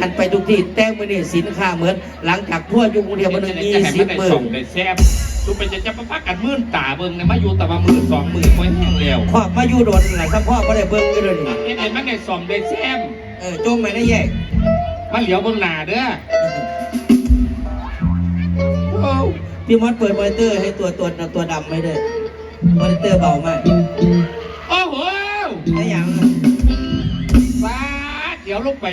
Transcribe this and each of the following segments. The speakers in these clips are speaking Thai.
กันไปทุกที่แต่มื่อนี้สินค้าเหมือนหลังจากทั่วยุคกรุงเทพมันยี่สิบหมื่นส่งได้แซ่บทุกเป็นจะจะประพักกันมื่นตาเบิ่งนะมาอยู่แต่ว่ามื่นสองมื่นไว้แห้งแล้วพ่อมาอยู่โดนหลายสักพ่อไม่ได้เบิ่งอยู่เลยนี่เห็นไหนมันได้ส่งได้แซ่บเออจงไม่ได้แยกมาเหลียวเบิ่งหน้าเด้อโอ้พี่มอสเปิดมอนิเตอร์ให้ตัวตัวตัวดำไม่ได้มอนิเตอร์เบามากโอ้โหไอ้หยังฟ้าเดี๋ยวลงไป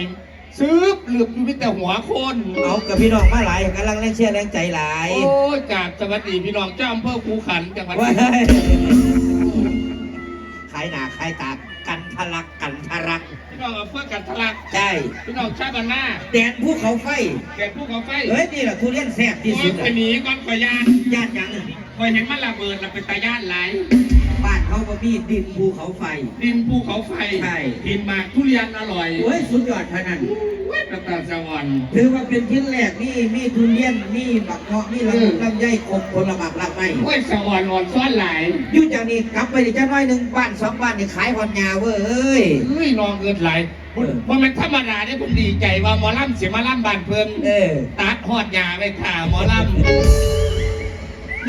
ซื้อหลืบอยู่มีแต่หัวคน เอากับพี่น้องมาหลายกำลังแรงเชียร์แรงใจหลายโอ้ยจากสวัสดีพี่น้องเจ้าอำเภอคูขันจังหวัดเว้ยขายหนาขายตากันทะลักกันทะลักพี่น้องอำเภอกันทะลักใช่พี่น้องชาบันหน้าแดนภูเขาไฟแกภูเขาไฟเฮ้ยนี่แหละทุเรียนแซ่บที่โอ้สุยดไปเลยหนีก่อนขอยานญาติหยัง คอยเห็นมันระเบิดแล้วเป็นตาย่านหลาย บ้านเขาก็มีดินภูเขาไฟ ดินภูเขาไฟใช่กินหมากทุเรียนอร่อยโอ้ยสุดยอดขนาดเว้ยน้ำตาลสวรรค์ ถือว่าเป็นชิ้นแรกนี่มีทุเรียนมีบักเงาะมีลำอืมลำไยคมผลหมากลากไม้เว้ยสวรรค์อ่อนซ้อนหลายอยู่จากนี้กลับไปอีกจะน้อยหนึ่งบ้านสองบ้านนี่ขายหอนยาเว้ยเอ้ย เฮ้ยนองเกินหลายเออ ว่ามันธรรมดาเนี่ยผมดีใจว่าหมอลำเสียมาลำบานเพิ่นเออ ตัดหอดยาไปข่าหมอลำ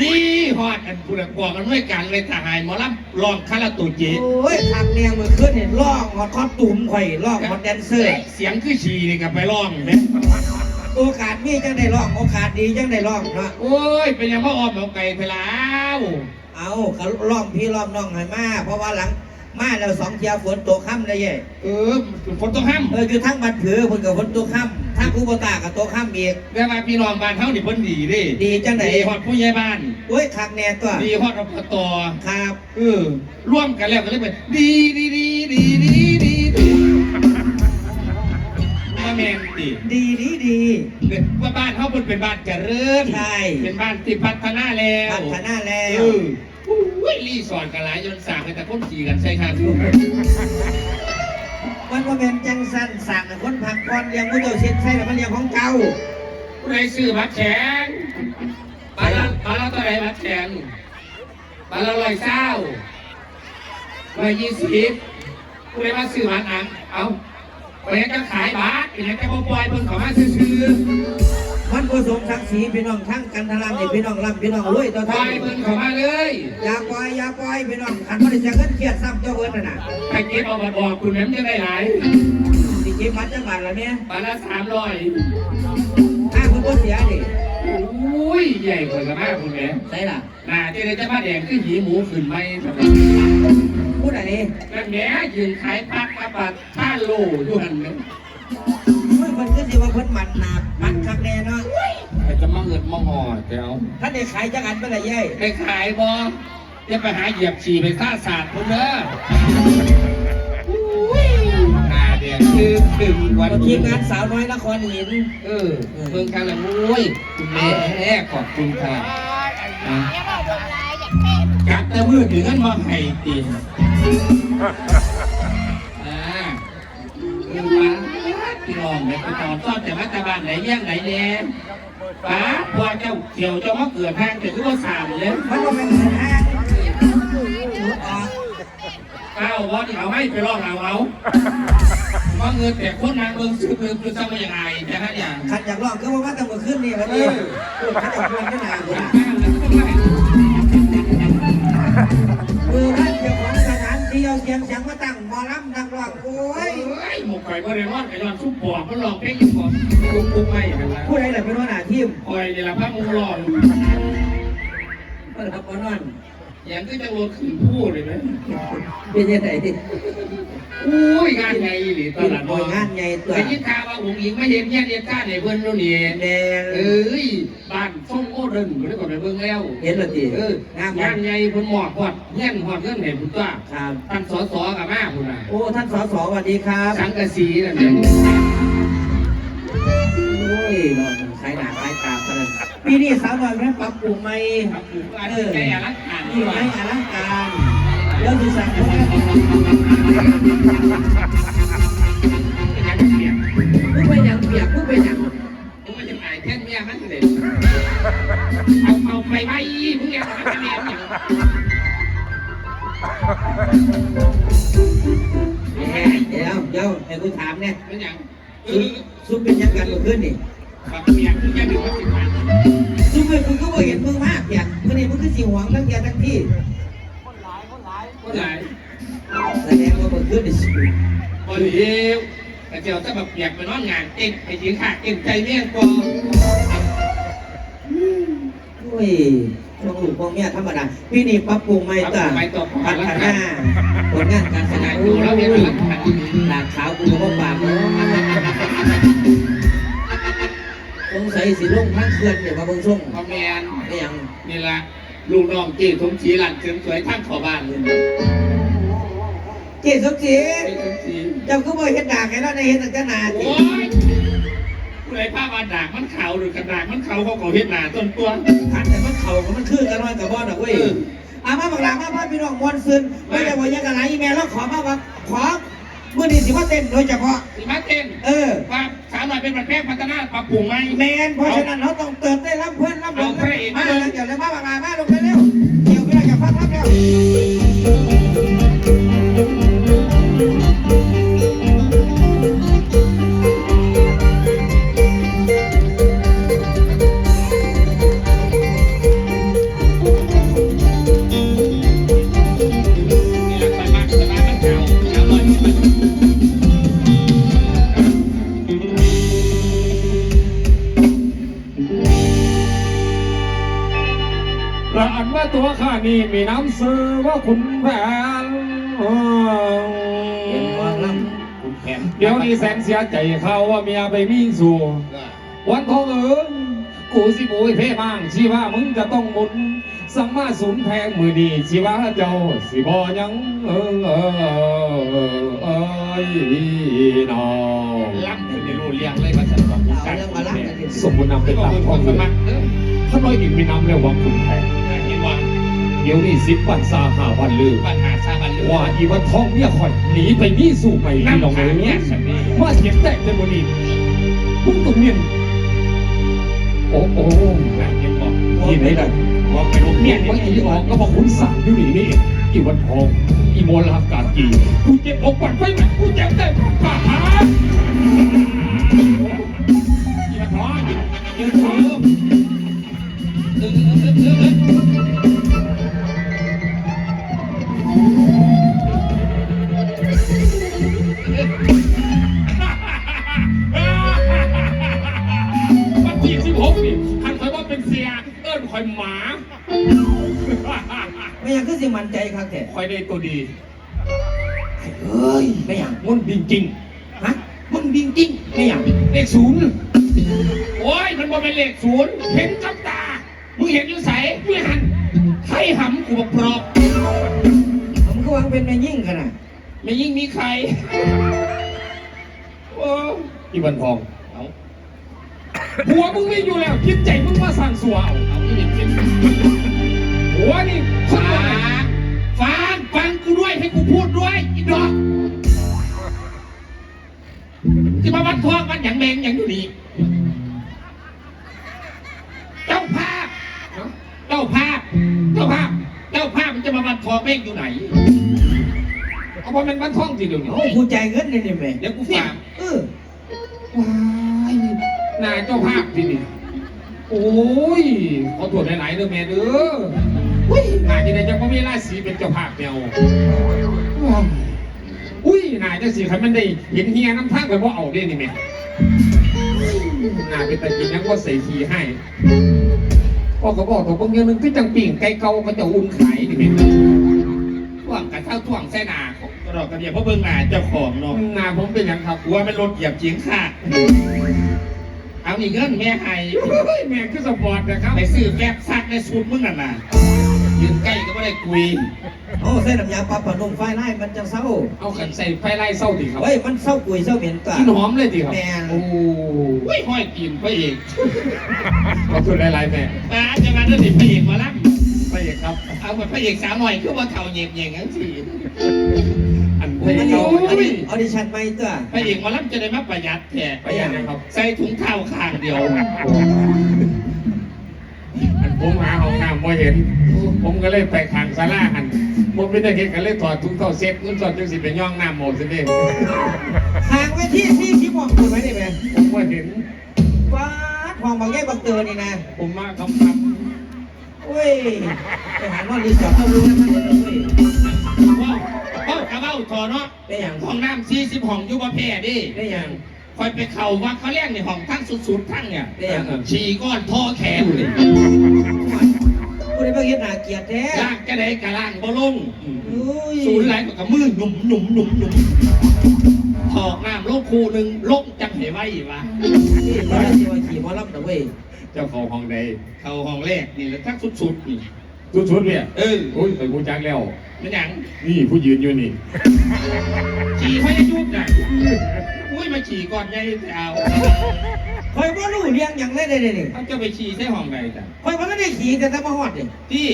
นี่หอดอันผู้ละกวกันด้วยกันเลยทหารหมอลำลองคาราตุเจโอ้ยทางเนี่ยมือขึ้นเนี่ยล่องหอดคอตุ่มข่อยล่องหอดแดนเซอร์เสียงคือฉี่นี่กับไปร้องเนี่ยโอกาสมีจังได้ล่องโอกาสดีจังได้ล่องเนาะโอ้ยเป็นยังพ่อออมเอาไก่ไปแล้วเอาเขาล่องพี่ล่องน้องให้มาเพราะว่าหลัง มาแล้วสองเที่ยวฝนตกค่ำเลยเย่เออฝนต้องห้ามเอออยู่ทั้งบันผือคนกับฝนตกค่ำทั้งกูบตากับตกค่ำอีกแต่ว่าพี่น้องบ้านเฮานี่เพิ่นดีเดิดีจังไหนดีฮอดผู้ใหญ่บ้านโอ้ยคักแน่ตัวดีฮอดอบตครับเออร่วมกันแล้วก็เลยเป็นดีดีดีดีดีดีดีมาแมนดิดีดีดีว่าบ้านเขาเป็นเป็นบ้านเจริญใช่เป็นบ้านที่พัฒนาแล้วพัฒนาแล้เอวออุ้ย รีสอร์ทกันหลายจนสั่งกันแต่คนขี่กันใช่ครับมันว่าเป็นจังสันสั่งให้คนพักก่อนเลี้ยงผู้เจ้าเช็ดใช่หรือมันเลี้ยงของเจ้าผู้ใดซื้อบัตรแข็งบาทละบาทละเท่าไหรบัตรแข็งบาทละร้อยเศร้าร้อยยี่สิบผู้ใดมาซื้อบัตรหนังเอาไปให้จะขายบัตรไปให้จะบ่ปล่อยเพิ่งเขามาซื้อ มันผสมศักดิ์ศรีพี่น้องทั้งกันทลังนี่พี่น้องร่ำพี่น้องรวยต่อปล่ทั้องยเพิ่งเขามาเลยอย่าปล่อยอย่าปล่อยพี่น้องขันมันจะเงินเครียดซ้ำเจ้าเอิญน่ะนะใครเก็บเอาบัตรบอกคุณแม่มจะได้หลายสิเก็บมันจะบาทละเนี่ยบาทละสามร้อยถ้าคุณก็เสียดิอุ้ยใหญ่กว่ากันมากคุณแม่ใช่ล่ะน่าจะได้จะมาแดงคือหีหมูขึ้นไหมผู้ใดแล้วแหมยืนขายพักกระปัดท่าโลอยู่หันเนี่ย เมื่อคนก็สิว่าเพิ่นหมันหนามันคักแน่เนาะใครจะมาเงินมาห่อแถวท่านได้ขายจังอันเมื่อไหร่ยัยไปขายบอจะไปหาเหยียบฉี่ไปซ่าศาสตร์คุณเด้อหน้าแดงคือตึงวันทีมงานสาวน้อยนครหินเออเมืองกันละมุ้ยคุณแม่ขอบคุณค่ะอะกัดแต่มือถึงนั้นมาให้ตีนอ่าเออมา พี่น้องเนี่ยไปตอนซ่อนแต่มาตาบานไหนแย่งไหนแน่ป้าพอเจ้าเขียวเจ้ามาเกิดทางแต่ก็สามเลยมันก็เป็นเงินห้างหลุดออกเอ้าวันเอาให้ไปลองเอาเอาว่าเงินแต่คนนางเมืองซื้อเมืองคือจะมาอย่างไรแต่ถ้าอย่างขัดอย่ากลองก็ว่าว่าต้องมาขึ้นนี่วันนี้พูดขัดอย่ากลองก็หนาคนเออท่านเจ้าของสถานที่เอาเสียงเสียงมาตั้งมอลำนักร้อง โอ้ยเฮ้ยหมกไก่บริวารไก่ยอนซุปปอกมันหลอกเพลงอยู่ก่อนปุ๊บปุ๊บไม่เห็นละผู้ใดล่ะเป็นหัวหน้าทีมคอยนี่ละพระมูรอนเปิดรับปอนอน อย่างก็จะโลดขึ้นพูดเลยไหมเป็นยังไงดิอุ้ยงานไงหรือตเป็นลาดโดยงานใหญ่ตัวแต่ยิ่งข่าวว่าหงหญิงไม่เห็นแย่เดียดก้าในเพื่อนเราเนี่ยแดงเอ้ยบ้านส่งโอเดินก็ได้ก่อนไปเบิ่งแล้ว เห็นและติเอองามงานใหญ่เพิ่นหมอดหอดเงี้ยนหอดเงินเห็นพุ่นตัวครับท่านสอสอกับมาพุ่นน่ะโอ้ท่านสสสวัสดีครับสังกะสีนั่นเองโอ้ยนอนใช้หนาใช้ตาขนาด ปีนี้สาวน้อยแม่ปรับปรุงใหม่ครับผมอันนี้แกอลังการที่ไม้อลังการแล้วที่สั่งเขาเป็นยังเปียกผู้ไปยังเปียกผู้ไปยังมึงมาจะขายแท่นเมียมันเลยเอาเอาไปไว้มึงอยากทำแม่เนี่ยเดี๋ยวเดี๋ยวให้กูถามเนี่ยเป็นยังเออซุปเป็นยังกันเมื่อคืนนี่ บักเมียคือแค่หนึ่งก็สิบบาทซุปเป็นมึงก็บ่เห็นมึงมากเพียงมื่อนี้มึงคือสิหวงทั้งแกทั้งที่ก็หลายแสดงว่ามื่อคืนนี่สิบริเวณแต่เจ้าจะแบบเปียกไปนอนงานเองไปยิงขาเองใจเมียงกอโอ้ยน้องหลูกพ่อแม่ธรรมดาพี่นี่ปรับปรุงใหม่ต่อพัฒนาผลงานการแสดงดูแล้วเนี่ยหลักขาวกูก็บ่ปาก สงสัยสิลงทั้งเขื่อนเนี่ยมาเบิ่งส่งพอแมนได้ยังนี่ละลูกน้องจีทงชีหลันเสริมสวยทั้งขอบ้านเลยเจ๊สมศรีจีทงชีเจ้าก็บ่เฮ็ดดากให้เราได้เฮ็ดตั้งแต่นานโอ้ยผู้ใดผ้ามาด่างมันเขาหรือกระดากมันเขาเขาก็เฮ็ดหนาต้นตัวทันแต่มันเข่าก็มันคือกันน้อยกับบ่ดอกเว้ย อามาบักหลามาพ่อพี่น้องมวลซึนไม่ได้ว่ายังกันไรอีแม่เราขอมาว่าขอ มื้อนี้สิมาเต้นโดยเฉพาะ สิมาเต้นเออ ว่าสาวหน่อยเป็นประเภทพัฒนาปรับปรุงไหม แมนเพราะฉะนั้นเราต้องเติมได้รับเพื่อนรับเอาพระเอกมา มาแล้วเดี๋ยวเลยมาบักหลามาลงไปเร็วเกี่ยวไปแล้วอย่าพักพักเร็ว นี่มีน้ำซื้อว่าคุณแผนเห็นว่าลคุณแผนเดี๋ยวนี้แสนเสียใจเขาว่าเมียไปมีสู่วันทองเอิงกูสิบุยเพ่บ้างชีว่ามึงจะต้องหมุนสังมาสูนแพงมือดีชีว่าเจ้าสิบอยังเออเออเอยน้องล้ำถึงในรูเลี้ยงเลยว่าฉันบอกคุณำเอาสั่งเรื่องมาลักกันดิสมบูรณ์นำเป็เป็นนตาตามคท้องนสเรือมัครเออถ้าน้อยอีกมีน้ำเรียกว่าคุณแพงเห็นว่าเดี๋ยวนี้สิบวันซาหาวันลือปัญหาชาบันลือว่าอีวันทองเมียข่อยหนีไปมีสู่ไปพี่น้องน้ำเอ้ขาเนี่ยยฉันนี่ว่าเขียนแต่ในมือนี้พุ่งตรงเนียนโอ้โอ้นะเห็นบอกที่ไหนล่ะบอกไปลูกเมีเนี่ยยว่าว่าอีอีออออกกก็บอกคุณสั่งอยู่นี่นี่อีวันทองอีโมลากากีกูเจ็บอกปัดไปไหมกูเจ็บแต่ปากหา อิ้นคอยหมาไม่อยังคือสิมั่นใจครับแต่คอยได้ตัวดีเฮ้ยไม่อยังมันจริงฮะมึงจริงจริงไม่อยังๆเลขศูนย์โอ้ยมันบ่เป็นเลขศูนย์เห็นกับตามึงเห็นอยู่ใสไม่หันใครหำกูบอกปลอกผมก็วางเป็นแม่ยิ่งขนาดไม่ยิ่งมีใครโอ้อีวันทองเอา หัวมึงไม่อยู่แล้วคิดใจมึงมาสั่งสัวเอาเอาที่เห็นเป็นหัวนี่คนฟัละงฟังฟังกูด้วยให้กูพูดด้วยอีดอกที่มาวัดทองมันอย่างแมงอย่างอยู่นี่เจ้าภาพเจ้าภาพเจ้าภาพเจ้าภาพมันจะมาวัดทองแม่งอยู่ไหนเอาว่าเป็นวันท่องทีเดียวนี่โอ้ผู้ใจายเงินนี่นี่แม่เดี๋ยวกูฝากเออว้าย นายเจ้าภาพทีนี่โอ้ยขอตรวจหลายๆเด้อแม่เด้ออุ้ยนายจะได้จังว่ามีราศีเป็นเจ้าภาพเดียวอุ้ยนายจะสิใครมันได้เห็นเฮียน้ำทางไปว่าเอาได้นี่แม่นายเป็นตะกินยังว่าใส่ทีให้พ่อก็บอกตัวบางอย่างหนึงคือจังปิ่งไก่เก่าก็จะอุ่นขายนี่แม่ท่วงกันเท่าท่วงแส่นาของกระดอกกระเดียเพราะเบิ่งหน้าเจ้าของเนาะนาผมเป็นหยังครับกลัวมันรถเหยียบเจียงขาด เอานี่เงินแม่ให้เฮ้ยแม่คือสปอร์ตนะครับไปซื้อแฟบซักในสูตรมึงนั่นน่ะยืนใกล้ก็ไม่ได้คุยโอ้ใส่น้ำยาปรับผ้านุ่มไฟไล่มันจะเศร้าเอาขันใส่ไฟไล่เศร้าดิครับเฮ้ยมันเศร้ากุยเศร้าเหม็นตัวกินหอมเลยดิครับแม่นโอ้อุ้ยห้อยกินพระเอกขอบคุณหลายๆแม่มาจะมาเรื่องนี้พระเอกมาลัไปเอกครับ เอาเหมือนพระเอกสาวหน่อยคือว่าเท่าเหยียบเหยียงทั้งสี่อันอั เพนลนี้งอันเรานี้ออดิชั่นไม่ตัวพระเอกมาลัจะได้มาประหยัดแท้ประหยัดนะครับ ใส่ถุงเท้าข้างเดียวอันผมหาห้องน้ำบ่เห็น ผมก็เลยไปทางศาลาหันผมไม่ได้เห็นก็เลยถอดถุงเท้าเซ็ตนุ่นสอดจังสิไปย่องน้ำหมดสิเด้ทางไว้ที่ที่ชิมองคุณไว้ได้ไหมผมก็เห็นว้าดห้องบางแย่บางเตือนนี่นะ ผมมาคำค เว้ยไปหานอนรีสอร์ทเขารู้แล้วมันเว้ยว้าวเอ้ากระเบ้าถอเนาะได้อย่างห้องน้ำสี่สิบห้องอยู่บ่แพ้ดิได้อย่างคอยไปเข่าว่าเขาเรียกในห้องทั้งสุดๆทั้งเนี่ยได้อย่างฉี่ก้อนท่อแขนเลยกูได้มาเห็นหน้าเกียดแท้ล่างกระไดกระล่างบ่ลงอุ้ยศูนย์ไหลกับมือหนุ่มหนุ่มหนุ่มหนุ่มถอกน้ำโลกคูหนึ่งลงจังเหไว้วะนี่เขาได้สิว่าขี่มอลำนะเว้ย เจ้าของห้องใดเข้าห้องแรกนี่แหละทั้งสุดๆนี่ ชุดๆเนี่ยเออ โอ้ยไปกูจักแล้ว มันหยังนี่ผู้ยืนอยู่นี่ฉี่พยายุทธ์น่ะอุ้ยมาฉี่ก่อนไงแต่เอาคอยว่ารู้เรียงอย่างไรได้เลยนี่เขาจะไปฉี่ใส่ห้องใดจ้ะคอยมันก็ได้ขี่แต่ถ้ามาหอดนี่ที่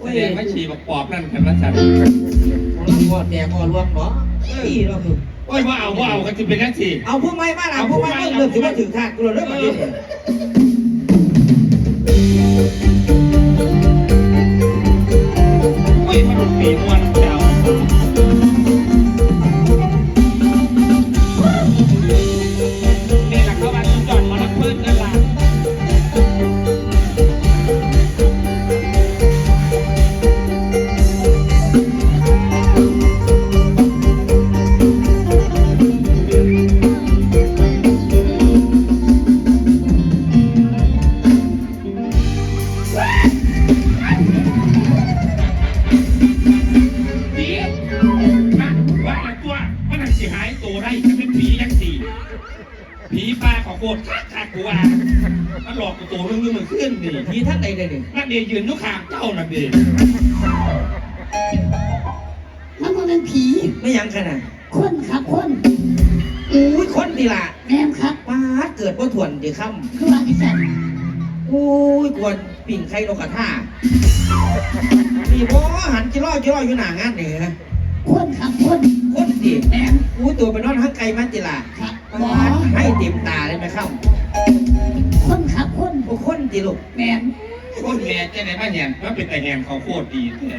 แสดงว่าฉี่บักปอบนั่นกันละจันหมอลำหอดแดกหอดรวมเนาะนี่เราคือโอ้ยว่าเอาว่าเอากันจะเป็นนักฉี่เอาพวกไม้มาเอาพวกไม้มาเริ่มถือว่าถึงทางกูเลยเริ่มมาเมันปีมวน กวนปิ่งไข่นกกระทามีบ่หันจิร้อยจิร้อยอยู่หน้างานนี่นะคนครับคนคนดิแม่มอุ้ยตัวไปนอนข้างไกลมันจิละครับหปามอดให้เต็มตาเลยไหมครับคนครับคนโอ้คนดิลูกแม่มโคตรแม่เจ้าไหนมาเห็นมันเป็นแต่แหนเขาโคตรดีแท้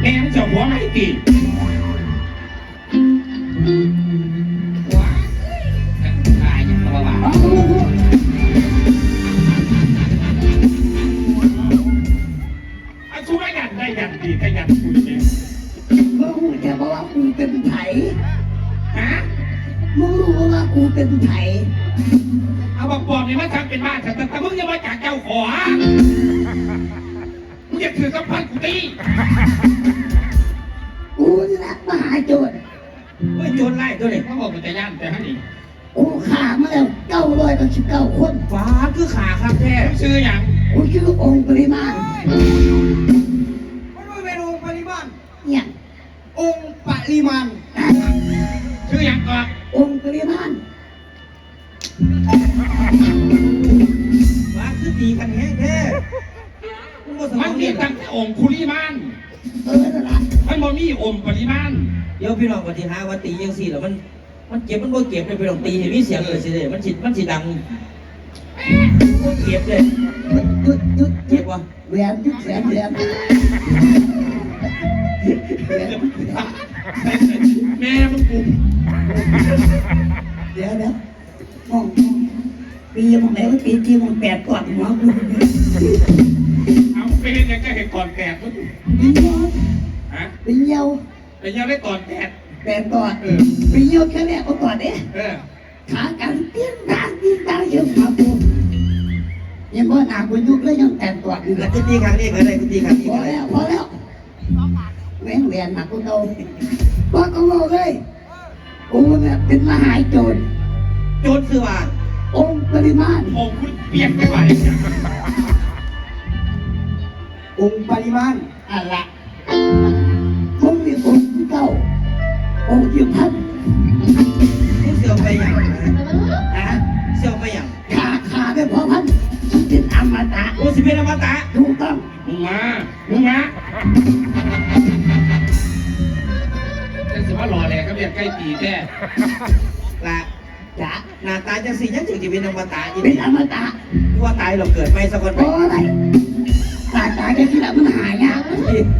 แม่มันจะหัวไม่ตีว้า มึงรู้ว่ากูเป็นไผ่เอาบอกบอกนี่มาทำเป็นบ้านแต่แต่มึงจะมาจากเจ้าของมึงอย่าถือสัมพันธ์กูตีกูนี่แหละมหาโจรเฮ้ยโจรไล่ตัวนี้เขาบอกมันจะย่านแต่ฮะนี่กูฆ่ามาแล้วเก้าร้อยกับสิบเก้าคนฟ้าคือขาครับแท้ชื่ออย่างกูชื่อองค์ปริมาณมันไม่เป็นองค์ปริมาณเนี่ยองค์ปริมาณชื่ออย่างก็อ งค์ปริมาณฟ้าคือตีกันแห้งแท้มึงบ่สมมัอนงมีเรียนตั้งแต่องค์คุริมานเออนั่นแหละมันบ่มีองค์ปริมาณเดี๋ยวพี่น้องปฏิหาว่าตียังสี่แล้วมัน มันเจ็บมันบ่เก็บเลยพี่น้องตีให้มีเสียงเลยสิเด้มันสิมันสิดังบ่เก็บเลยหยุดหยุดหยุเก็ดบวะแหวนหยุดแหวนแหวนแหวนแม่มึงกู เดี๋ยวเดี๋ยวมองมองปีมองไหนว่าปีที่มองแปดก่อนหัวกูเอาไปเห็นยังก็เห็นก่อนแตกมึงปีเดียวฮะปีเดียวแต่ยังได้ก่อนแตกแปดก่อนเออปีเดียวแค่แรกก็ก่อนเด้เออขากันเตี้ยนดางตีนดางเยอะมาปูยังบ่หนากูยุกเลยยังแต่งก่อนอยู่แล้แล้ววกูตีครั้งนี้ก็ได้กูตีครั้งนี้พอก็ได้แล้วพอแล้วแม่งเรียนหนักกูโตว่าก็บอกเลย กูเนี่ยเป็นมหาโจรโจรซื้อว่าองค์ปริมาณองค์คุณเปียกไปไหวองค์ปริมาณอะไรมึงนี่องค์ที่เก้าองค์ที่พันมึงเสียวไปหยังนะเสียวไปหยังขาขาไม่พอพันเป็นอมตะโอ้สิเป็นอมตะถูกต้องมึงมามึงมา รอแหลก็เรียกใกล้ตีแท้ละจ๋าหน้าตาจังสียังถึงจะเป็นอมตะอีกเป็นอมตะกลัวตายเราเกิดไม่สักคนไปโอ้ยตาตาจะที่ละมันหายาก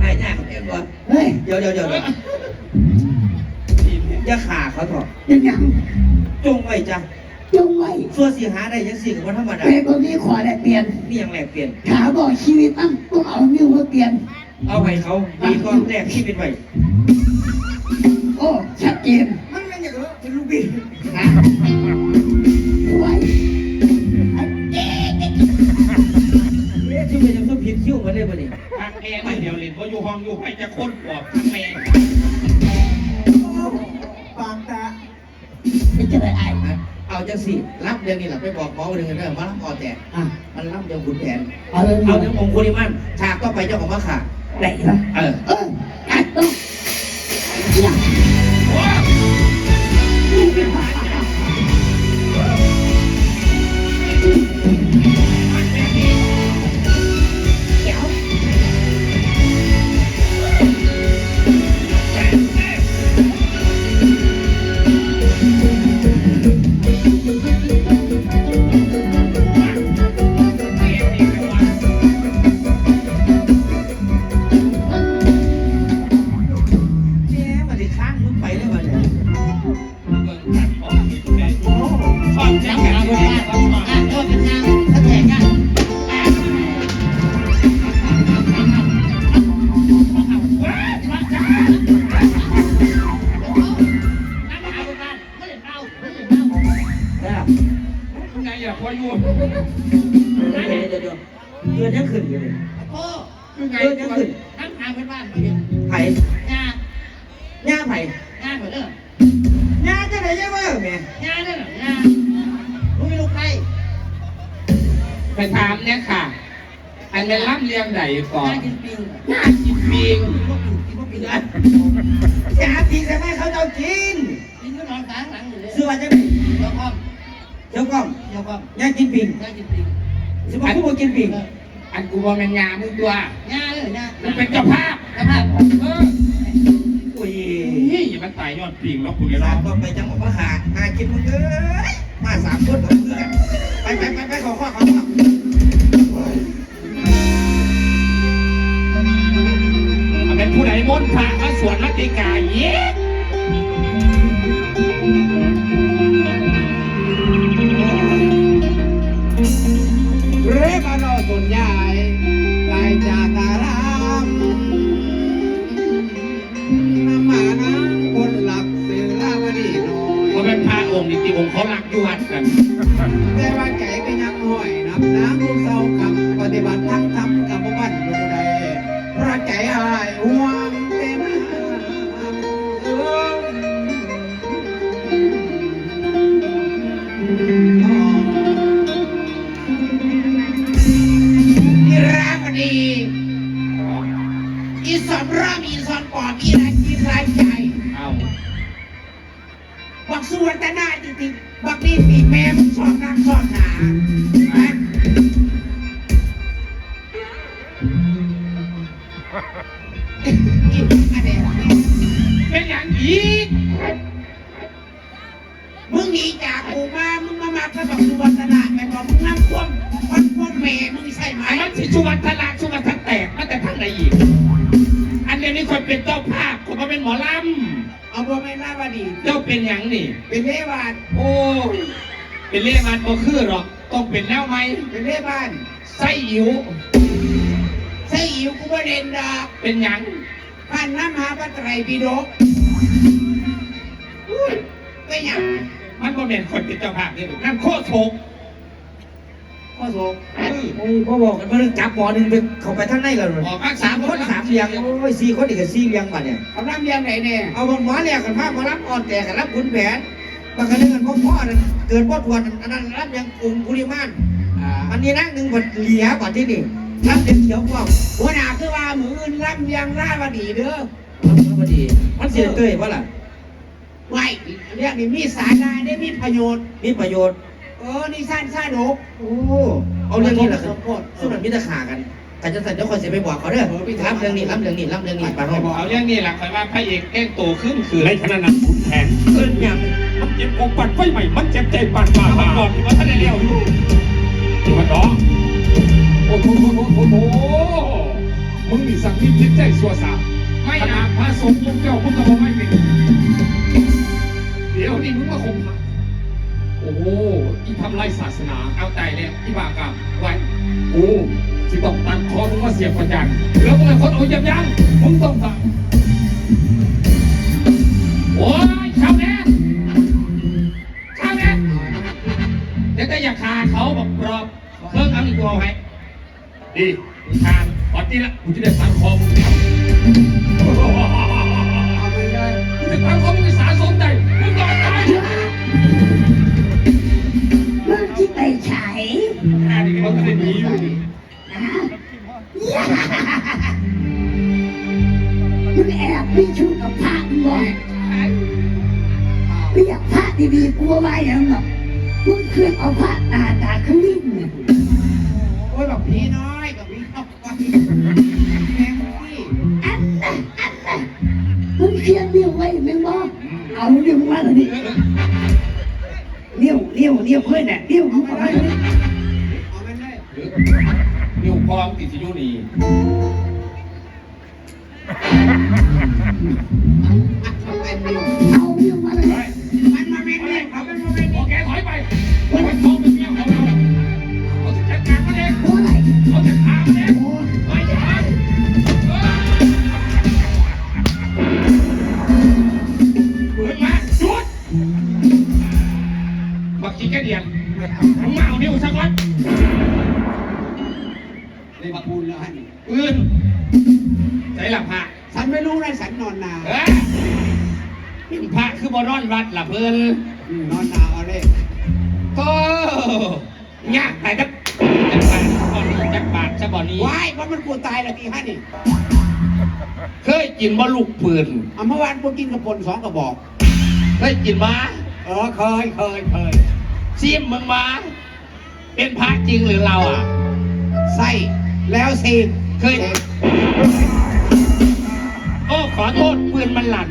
หายากเห็นบ่เฮ้ยเดี๋ยวเดี๋ยวเดี๋ยวเดี๋ยวอย่าขาเขาเถอะยังยังจงไว้จ้ะจงไว้ส่วนสีหาได้ยังสี่กับวันธรรมดาแม่คนนี้ขอได้เปลี่ยนนี่ยังแหลกเปลี่ยนขาบอกชีวิตตั้งต้องเอานิ้วมาเปลี่ยน เอาไปเขาดีก็แรกที่เป็นไปโอ้ชัดเจนมันเป็นอย่างไรเป็นลูกพี่นะไว้เอ๊ะที่เป็นยังต้องผิดคิ้วมาเลยบ่เนี่ยพักแอร์ไม่เดี๋ยวเล่นเพราะอยู่ห้องอยู่ไปจะค้นปอบพักแม่ปากตาไม่จะได้ไอ้เอาจังสิรับเรื่องนี้แหละไปบอกหมอคนหนึ่งกันเด้อมารับคอแตกอะมันรับเรื่องขุนแผนเอาเลยเอาเรื่ององคุลิมันฉากก็ไปเจ้าของมาขาไหนนะเออ หลังอยู่เลยซื้อมาจะไหนเดี๋ยวก่อนเดี๋ยวก่อนเดี๋ยวก่อนย่ากินปิ่งงากินปิงสิบอกกูบอกกินปิ่งอันกูว่ามันงามึงตัวงาเลยงามึงเป็นเจ้าภาพสภาพเอออุ้ยนี่อย่ามาตายยอดปิงแล้วคุณสาเนาะมต้องไปจังหวัดมหาหากินมึงเอ้ยมาสามคนกับเพื่อนไปไปไปไปขอข้อขอข้อมันเป็นผู้ใดมนต์พระมาสวดรัตติกาเย็ด บานอตุนยายไกลจากการามน้ำมาน้ำคนหลับเสือลาวดีน้อยเพราะเป็นพระองค์นี่ที่องค์เขารักอยู่วัดกันแต่ว่าใจก็ยังห้อยนับน้ำลูกเศร้าคำปฏิบัติทั้งทำกับบ้านดูใดเพราะใจอายห่ว อีสอนรามอีสอนปอบอีไรอีไรใจเอาบักสุวรรณนาจริงๆบักนี่ปีแม่มึงสอนนักสอนหนาฮะอันเนี้ยเป็นอย่างอีกมึงหนีจากกูมามึงมามาพระบักสุวรรณนาแม่บอกมึงน้ำท่วมพันพ่อแม่มึงใช่ไหมอันนั้นสิชุวันทลาชุวันทแตกมาแต่ทั้งไหนอีกอัน เดียวนี้คนเป็นเจ้าภาพคนมาเป็นหมอลเอาบ่แม่นาวดีำเจ้าเป็นอย่างนี่ เป็นเล่บานโอ้ยเป็นเล่มันบ่คือหรอกต้องเป็นแนวไหมเป็นเล่บ้านไส้อิ๋วใช่อิ๋วกูบ่เด่นดอกเป็นหยังพันน้ำมหาพระไตรปิฎกอุ้ยเป็นหยังมันบ่เป็นคนเป็นเจ้าภาพนี่หรอกนั่นโคตรโศก พ่อโศกเออโอ้ยพ่อบอกกันว่าเรื่องจับหมอหนึ่งไปเข้าไปทางในกันเลยออกมาสามคนสามเลี้ยงโอ้ยสี่คนอีกสี่เลี้ยงบัดเนี่ยกำลังเรียงไหนเนี่ยเอาบนหมอเลี้ยงกันภาพมารับอ่อนแต่กันรับขุนแผนบางกันเรื่องกันพ่อพ่อนั่นเกิดพ่อทวนอันนั้นรับยังกลุ่มกุลิมานอ่าอันนี้นั่งหนึ่งบัดเหลียบัดที่นี่รับเป็นเขียวพ่อหัวหน้าคือว่ามืออื่นรับเรียงราวดีเด้อพอดีมันเสียเต้ยว่าล่ะไว้เรียกนี่มีสาระได้มีประโยชน์มีประโยชน์ เออ นี่สั้นสั้นโดกโอ้เอาเรื่องนี้แหละคสรับมโพธิสุนันมิตรขากันแต่จะสั่นเจ้าคนเสียไปบอกเขาเด้อรับเรื่องนี้รับเรื่องนี้รับเรื่องนี้ปาน้องเอาเรื่องนี้แหละคอยว่าพระเอกแกล้งโตขึ้นคือในขณะนั้นขุนแผนเอิ้นยังมันเจ็บปของปั่นไฟใหม่ มันเจ็บใจปั่นมามาก่อนที่มันท่านได้เลี้ยวอยู่ที่มันน้องโอ้โหโอ้โหโอ้โหมึงนี่สั่งมีจิตใจสัวสาไม่นะพระสงฆ์องค์เจ้ามึงก็บอกไม่เป็นเดี๋ยวนี่มึงมาข่มพระ โอ้โหอีทำลายศาสนา เอาใจเลยอีบากรรมไว้กูสิต้องตัดคอมึงมาเสียบประจันแล้วมึงเป็นคนเอายับยั้งมึงต้องตัดโอ้ยชาวแน่ชาวแน่เดี๋ยวแต่อย่าคาเขาบอกรอบเพิ่งเอาอีกตัวให้ดีทานตอนนี้ละกูจะได้ฟันคอมึงไม่ได้กูจะฟันคอมึง ที่ไปฉายอันนี้เขาจะได้อยู่มึงแอบมีชู้กับพระมึงบอกไม่อยากพระดีๆกลัวไว้ยังหรอกมึงเคลื่อนเอาพระตาตาขึ้นวิ่งเนี่ยโอ้ยแบบผีน้อยกับผีน้อยแม่งอันน่ะอันน่ะมึงเคลียร์เลี้ยวไว้แม่บอกเอาเลี้ยวมาเลยดิ เลี้ยวเลี้ยวเลี้ยวเพื่อนน่ะเลี้ยวมึงเอาไว้เลยเอาไปเลยนิ้วพองติดสิยูนี่เอา วัดหลับเพิ่นอืมนอนนาเอาเลยก็ยากแต่จักจักบาทจักบาทซะบ่นี้ว้ายว่ามันกูตายแล้วทีห้านี่ เคยกินบ่ลูกปืนเอาเมื่อวานกูกินกระปนสองกระบอก เคยกินมาเออเคยเคยเคยซิมมึงมา เป็นพระจริงหรือเราอะไส้แล้วซีเคย โอ้ขอโทษปืนมันหลั่น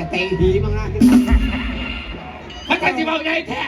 พระจะเตะหีมั้งนะพระท่านสิเบาใหญ่แท้